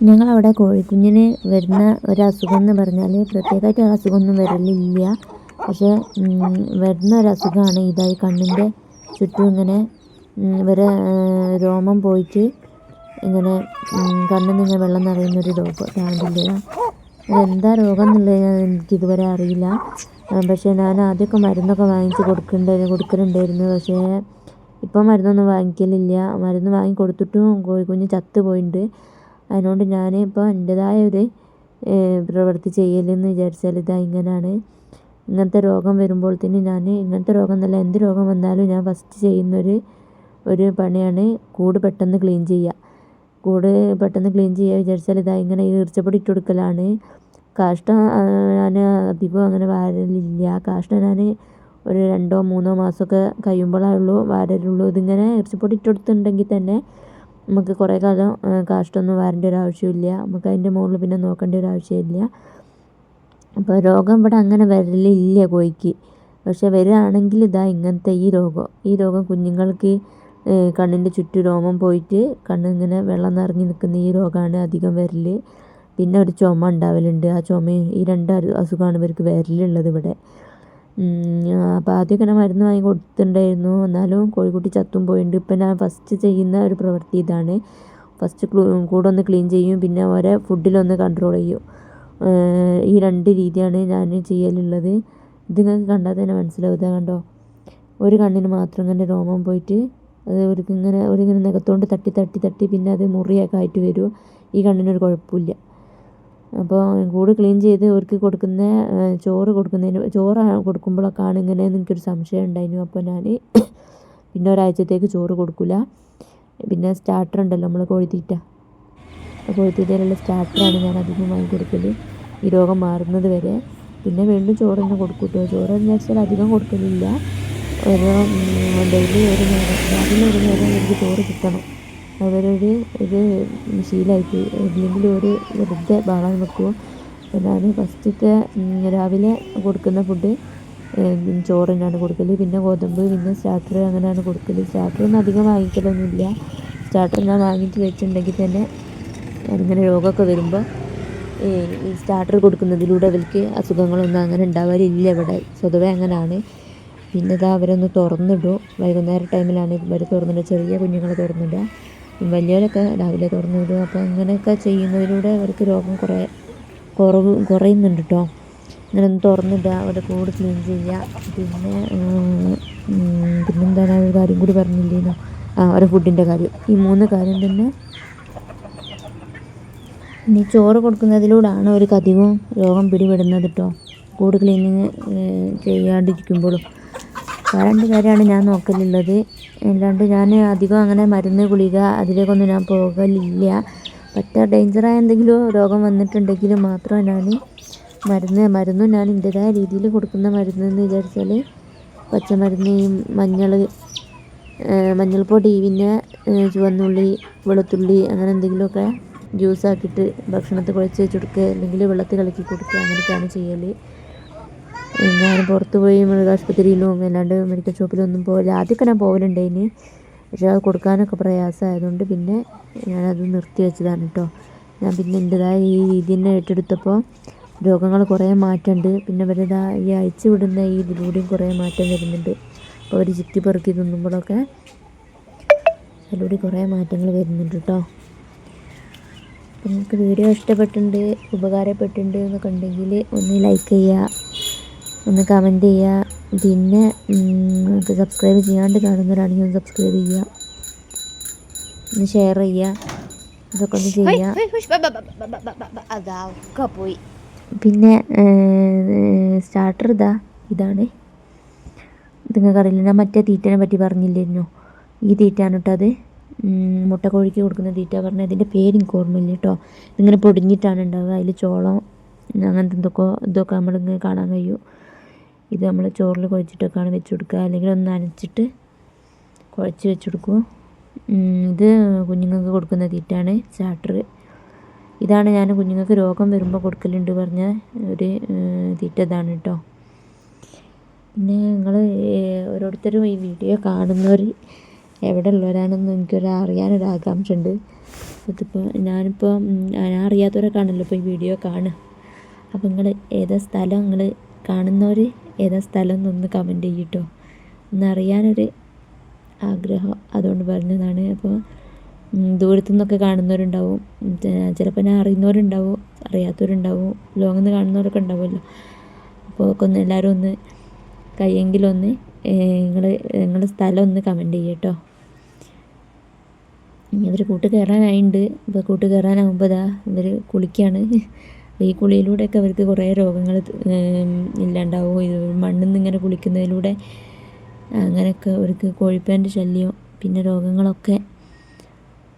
ഞങ്ങളവിടെ കോഴിക്കുഞ്ഞിന് വരുന്ന ഒരസുഖം എന്ന് പറഞ്ഞാൽ പ്രത്യേകമായിട്ട് അസുഖമൊന്നും വരലില്ല. പക്ഷേ വരുന്ന ഒരസുഖമാണ് ഇതായി കണ്ണിന്റെ ചുറ്റും ഇങ്ങനെ ഇവരെ രോമം പോയിട്ട് ഇങ്ങനെ കണ്ണിൽ നിന്ന് വെള്ളം വെള്ളം നിറയുന്നൊരു രോഗം കാണില്ല അതെന്താ രോഗം എന്നുള്ളത് എനിക്കിതുവരെ അറിയില്ല. പക്ഷേ ഞാൻ ആദ്യമൊക്കെ മരുന്നൊക്കെ വാങ്ങിച്ച് കൊടുക്കുന്നുണ്ടായിരുന്നു കൊടുക്കലുണ്ടായിരുന്നു. പക്ഷേ ഇപ്പം മരുന്നൊന്നും വാങ്ങിക്കലില്ല. മരുന്ന് വാങ്ങി കൊടുത്തിട്ടും കോഴിക്കുഞ്ഞ് ചത്തു പോയിട്ടുണ്ട് അതിനോണ്ട് ഞാൻ ഇപ്പോൾ എന്റെതായ ഒരു പ്രവൃത്തി ചെയ്യലെന്ന് വിചാരിച്ചാൽ ഇതാ ഇങ്ങനെയാണ് ഇങ്ങനത്തെ രോഗം വരുമ്പോൾ വരുമ്പോഴത്തേന് ഞാൻ ഇങ്ങനത്തെ രോഗം എന്നല്ല എന്ത് രോഗം വന്നാലും ഞാൻ ഫസ്റ്റ് ചെയ്യുന്നൊരു ഒരു പണിയാണ് കൂട് പെട്ടെന്ന് ക്ലീൻ ചെയ്യുക കൂട് പെട്ടെന്ന് ക്ലീൻ ചെയ്യുക വിചാരിച്ചാൽ ഇതാ ഇങ്ങനെ ഈർച്ചപ്പൊടി ഇട്ട് കൊടുക്കലാണ്. കാഷ്ടം ഞാൻ അധികം അങ്ങനെ വാരലില്ല. കാഷ്ടം ഞാൻ ഒരു രണ്ടോ മൂന്നോ മാസമൊക്കെ കഴിയുമ്പോഴേ ഉള്ളൂ വാരലുള്ളൂ. ഇതിങ്ങനെ ഇറച്ചിപ്പൊടി ഇട്ട് കൊടുത്തിട്ടുണ്ടെങ്കിൽ തന്നെ നമുക്ക് കുറേ കാലം കാഷ്ടമൊന്നും വാരേണ്ട ഒരു ആവശ്യമില്ല. നമുക്ക് അതിന്റെ മുകളിൽ പിന്നെ നോക്കേണ്ട ഒരു ആവശ്യമില്ല. അപ്പോൾ രോഗം ഇവിടെ അങ്ങനെ വരലില്ല കോഴിക്ക്. പക്ഷെ വരികയാണെങ്കിൽ ഇതാ ഇങ്ങനത്തെ ഈ രോഗം. ഈ രോഗം കുഞ്ഞുങ്ങൾക്ക് കണ്ണിന്റെ ചുറ്റും രോമം പോയിട്ട് കണ്ണിങ്ങനെ വെള്ളം നിറഞ്ഞു നിൽക്കുന്ന ഈ രോഗമാണ് അധികം വരൽ പിന്നെ ഒരു ചുമ ഉണ്ടാവലുണ്ട്. ആ ചുമ ഈ രണ്ട് അസുഖമാണ് ഇവർക്ക് വരലുള്ളത് ഇവിടെ. അപ്പോൾ ആദ്യമൊക്കെ ഞാൻ മരുന്ന് വാങ്ങി കൊടുത്തിട്ടുണ്ടായിരുന്നു. എന്നാലും കോഴിക്കുട്ടി ചത്തും പോയിട്ടുണ്ട് ഇപ്പം ഞാൻ ഫസ്റ്റ് ചെയ്യുന്ന ഒരു പ്രവൃത്തി ഇതാണ്. ഫസ്റ്റ് കൂടെ ഒന്ന് ക്ലീൻ ചെയ്യും. പിന്നെ ഓരോ ഫുഡിലൊന്ന് കൺട്രോൾ ചെയ്യും. ഈ രണ്ട് രീതിയാണ് ഞാൻ ചെയ്യലുള്ളത്. ഇത് നിങ്ങൾക്ക് കണ്ടാൽ തന്നെ മനസ്സിലാവും. കണ്ടോ? ഒരു കണ്ണിന് മാത്രം ഇങ്ങനെ രോമം പോയിട്ട് അത് അവർക്ക് ഇങ്ങനെ അവരിങ്ങനെ നികത്തോണ്ട് തട്ടി തട്ടി തട്ടി പിന്നെ അത് മുറിയൊക്കെ ആയിട്ട് വരും. ഈ കണ്ണിനൊരു കുഴപ്പമില്ല. അപ്പോൾ കൂട് ക്ലീൻ ചെയ്ത് അവർക്ക് കൊടുക്കുന്ന ചോറ് കൊടുക്കുന്നതിന് ചോറ് കൊടുക്കുമ്പോഴൊക്കെയാണ് ഇങ്ങനെ എനിക്കൊരു സംശയം ഉണ്ടായിരുന്നു. അപ്പോൾ ഞാൻ പിന്നെ ഒരാഴ്ചത്തേക്ക് ചോറ് കൊടുക്കില്ല. പിന്നെ സ്റ്റാർട്ടർ ഉണ്ടല്ലോ നമ്മൾ കോഴിത്തീറ്റ കോഴിത്തീറ്റയിലുള്ള സ്റ്റാർട്ടറാണ് ഞാൻ അധികം വാങ്ങി കൊടുക്കൽ ഈ രോഗം മാറുന്നത് വരെ. പിന്നെ വീണ്ടും ചോറ് തന്നെ കൊടുക്കും കേട്ടോ ചോറ് എന്ന് വെച്ചാൽ അധികം കൊടുക്കലില്ല. ഓരോ ഡെയിലി ഒരു നേരം രാവിലെ ഒരു നേരം എനിക്ക് ചോറ് കിട്ടണം. അവരൊരു ഇത് ശീലമായിട്ട് എന്തെങ്കിലും ഒരു വെറുതെ ബഹളം വെക്കുമോ ഞാൻ ഫസ്റ്റത്തെ രാവിലെ കൊടുക്കുന്ന ഫുഡ്. ചോറ് കൊടുക്കൽ പിന്നെ ഗോതമ്പ് പിന്നെ സ്റ്റാർട്ടർ അങ്ങനെയാണ് കൊടുക്കൽ സ്റ്റാർട്ടറൊന്നും അധികം വാങ്ങിക്കലൊന്നുമില്ല. സ്റ്റാർട്ടർ ഞാൻ വാങ്ങിച്ച് വെച്ചിട്ടുണ്ടെങ്കിൽ തന്നെ ഇങ്ങനെ രോഗമൊക്കെ വരുമ്പോൾ ഈ സ്റ്റാർട്ടർ കൊടുക്കുന്നതിലൂടെ അവർക്ക് അസുഖങ്ങളൊന്നും അങ്ങനെ ഉണ്ടാവാറില്ല ഇവിടെ. സ്വതവേ അങ്ങനെയാണ് പിന്നെ ഇതാ അവരൊന്ന് തുറന്നിടും. വൈകുന്നേരം ടൈമിലാണ് ഇവർ തുറന്നിടുക. ചെറിയ കുഞ്ഞുങ്ങൾ തുറന്നിടുക. വലിയവരൊക്കെ രാവിലെ തുറന്നു വിടും. അപ്പോൾ അങ്ങനെയൊക്കെ ചെയ്യുന്നതിലൂടെ അവർക്ക് രോഗം കുറേ കുറവ് കുറയുന്നുണ്ട് കേട്ടോ ഇങ്ങനെ ഒന്ന് തുറന്നിടുക അവരുടെ കൂട് ക്ലീൻ ചെയ്യുക. പിന്നെ പിന്നെന്താണ്? ഒരു കാര്യം കൂടി പറഞ്ഞില്ലേനോ? ആ അവരുടെ ഫുഡിന്റെ കാര്യം. ഈ മൂന്ന് കാര്യം തന്നെ ഇനി ചോറ് കൊടുക്കുന്നതിലൂടെയാണ് അവർക്ക് അധികവും രോഗം പിടിപെടുന്നത് കേട്ടോ കൂട് ക്ലീനിങ് ചെയ്യാണ്ടിരിക്കുമ്പോഴും. രണ്ട് കാര്യമാണ് ഞാൻ നോക്കലുള്ളത്. അല്ലാണ്ട് ഞാൻ അധികം അങ്ങനെ മരുന്ന് ഗുളിക അതിലേക്കൊന്നും ഞാൻ പോകലില്ല. പറ്റ ഡേഞ്ചറായ എന്തെങ്കിലും രോഗം വന്നിട്ടുണ്ടെങ്കിൽ മാത്രം ഞാൻ മരുന്ന് മരുന്നും ഞാൻ എന്റെതായ രീതിയിൽ കൊടുക്കുന്ന മരുന്ന് എന്ന് വിചാരിച്ചാൽ പച്ചമരുന്ന് ഈ മഞ്ഞൾ മഞ്ഞൾപ്പൊടി പിന്നെ ചുവന്നുള്ളി വെളുത്തുള്ളി അങ്ങനെ എന്തെങ്കിലുമൊക്കെ ജ്യൂസാക്കിയിട്ട് ഭക്ഷണത്തിൽ കുഴച്ച് വെച്ച് കൊടുക്കുക അല്ലെങ്കിൽ വെള്ളത്തിൽ കലക്കി കൊടുക്കുക അങ്ങനെയൊക്കെയാണ് ചെയ്യൽ ഞാൻ പുറത്ത് പോയി മൃഗാശുപത്രിയിലും അല്ലാണ്ട് മെഡിക്കൽ ഷോപ്പിലൊന്നും പോകില്ല ആദ്യമൊക്കെ ഞാൻ പോകലുണ്ടായിന് പക്ഷേ അത് കൊടുക്കാനൊക്കെ പ്രയാസമായതുകൊണ്ട് പിന്നെ ഞാനത് നിർത്തി വെച്ചതാണ് കേട്ടോ. ഞാൻ പിന്നെ എന്റെതായ ഈ രീതി തന്നെ ഏറ്റെടുത്തപ്പോൾ രോഗങ്ങൾ കുറേ മാറ്റമുണ്ട് പിന്നെ അവരിതാ ഈ അഴിച്ചു വിടുന്ന ഈ ഇതിലൂടെയും കുറേ മാറ്റം വരുന്നുണ്ട്. അപ്പോൾ അവർ ചുറ്റി പെറുക്കി തിന്നുമ്പോഴൊക്കെ അതിലൂടെ കുറേ മാറ്റങ്ങൾ വരുന്നുണ്ട് കേട്ടോ. നിങ്ങൾക്ക് വീഡിയോ ഇഷ്ടപ്പെട്ടിട്ടുണ്ട് ഉപകാരപ്പെട്ടിട്ടുണ്ട് എന്നൊക്കെ ഉണ്ടെങ്കിൽ ഒന്ന് ലൈക്ക് ചെയ്യുക. ഒന്ന് കമന്റ് ചെയ്യുക പിന്നെ സബ്സ്ക്രൈബ് ചെയ്യാണ്ട് കാണുന്നവരാണെങ്കിൽ ഒന്ന് സബ്സ്ക്രൈബ് ചെയ്യുക ഒന്ന് ഷെയർ ചെയ്യുക ഇതൊക്കെ ഒന്ന് ചെയ്യുക പോയി. പിന്നെ സ്റ്റാർട്ടർ ഇതാ. ഇതാണ്. നിങ്ങൾക്ക് അറിയില്ല. ഞാൻ മറ്റേ തീറ്റനെ പറ്റി പറഞ്ഞില്ലായിരുന്നു ഈ തീറ്റയാണ് കേട്ടോ അത്. മുട്ടക്കോഴിക്ക് കൊടുക്കുന്ന തീറ്റ പറഞ്ഞാൽ ഇതിന്റെ പേര് എനിക്ക് ഓർമ്മയില്ല കേട്ടോ. ഇങ്ങനെ പൊടിഞ്ഞിട്ടാണ് ഉണ്ടാവുക. അതിൽ ചോളം അങ്ങനത്തെ എന്തൊക്കെ ഇതൊക്കെ നമ്മളിങ്ങനെ കാണാൻ കഴിയും. ഇത് നമ്മൾ ചോറിൽ കുഴച്ചിട്ടൊക്കെയാണ് വെച്ച് കൊടുക്കുക. അല്ലെങ്കിൽ ഒന്ന് നനച്ചിട്ട് കുഴച്ച് വെച്ച് കൊടുക്കും. ഇത് കുഞ്ഞുങ്ങൾക്ക് കൊടുക്കുന്ന തീറ്റാണ് ചാട്ടർ. ഇതാണ് ഞാൻ കുഞ്ഞുങ്ങൾക്ക് രോഗം വരുമ്പോൾ കൊടുക്കലുണ്ട് പറഞ്ഞ ഒരു തീറ്റ ഇതാണ് കേട്ടോ. പിന്നെ നിങ്ങൾ ഓരോരുത്തരും ഈ വീഡിയോ കാണുന്നവർ എവിടെ ഉള്ളവരാണെന്ന് എനിക്കൊരു അറിയാനൊരു ഉണ്ട്. അതിപ്പോൾ ഞാനിപ്പോൾ ഞാൻ അറിയാത്തവരൊക്കെ ആണല്ലോ ഇപ്പോൾ ഈ വീഡിയോ കാണുക. അപ്പോൾ നിങ്ങൾ ഏതാ സ്ഥലം നിങ്ങൾ കാണുന്നവർ ഏതാ സ്ഥലം എന്നൊന്ന് കമന്റ് ചെയ്യട്ടോ. എന്നറിയാനൊരു ആഗ്രഹം അതുകൊണ്ട് പറഞ്ഞതാണ്. അപ്പോൾ ദൂരത്തു നിന്നൊക്കെ കാണുന്നവരുണ്ടാവും. ചിലപ്പോൾ ഞാൻ അറിയുന്നവരുണ്ടാവും അറിയാത്തവരുണ്ടാവും. ലോങ്ങിൽ നിന്ന് കാണുന്നവരൊക്കെ ഉണ്ടാവുമല്ലോ. അപ്പോൾ ഒന്ന് എല്ലാവരും ഒന്ന് കയ്യെങ്കിലൊന്ന് നിങ്ങൾ നിങ്ങളുടെ സ്ഥലം ഒന്ന് കമന്റ് ചെയ്യട്ടോ. ഇവർ കൂട്ട് കയറാനായിട്ടുണ്ട് ഇപ്പോൾ കൂട്ട് കയറാനാകുമ്പോൾ ഇതാ ഇവർ കുളിക്കുകയാണ് ഈ കുളിയിലൂടെയൊക്കെ അവർക്ക് കുറേ രോഗങ്ങൾ ഇല്ലാണ്ടാവും ഇത് മണ്ണിൽ നിന്ന് ഇങ്ങനെ കുളിക്കുന്നതിലൂടെ അങ്ങനെയൊക്കെ അവർക്ക് കോഴിപ്പേന്റെ ശല്യം പിന്നെ രോഗങ്ങളൊക്കെ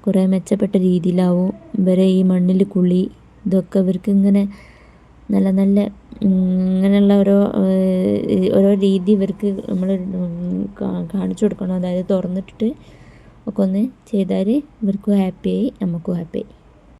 കുറേ മെച്ചപ്പെട്ട രീതിയിലാവും. ഇവരെ ഈ മണ്ണിൽ കുളി ഇതൊക്കെ അവർക്ക് ഇങ്ങനെ നല്ല നല്ല ഇങ്ങനെയുള്ള ഓരോ ഓരോ രീതി ഇവർക്ക് നമ്മൾ കാണിച്ചു കൊടുക്കണം. അതായത് തുറന്നിട്ടിട്ട് ഒക്കെ ഒന്ന് ചെയ്താൽ ഇവർക്കും ഹാപ്പിയായി നമുക്കും ഹാപ്പിയായി.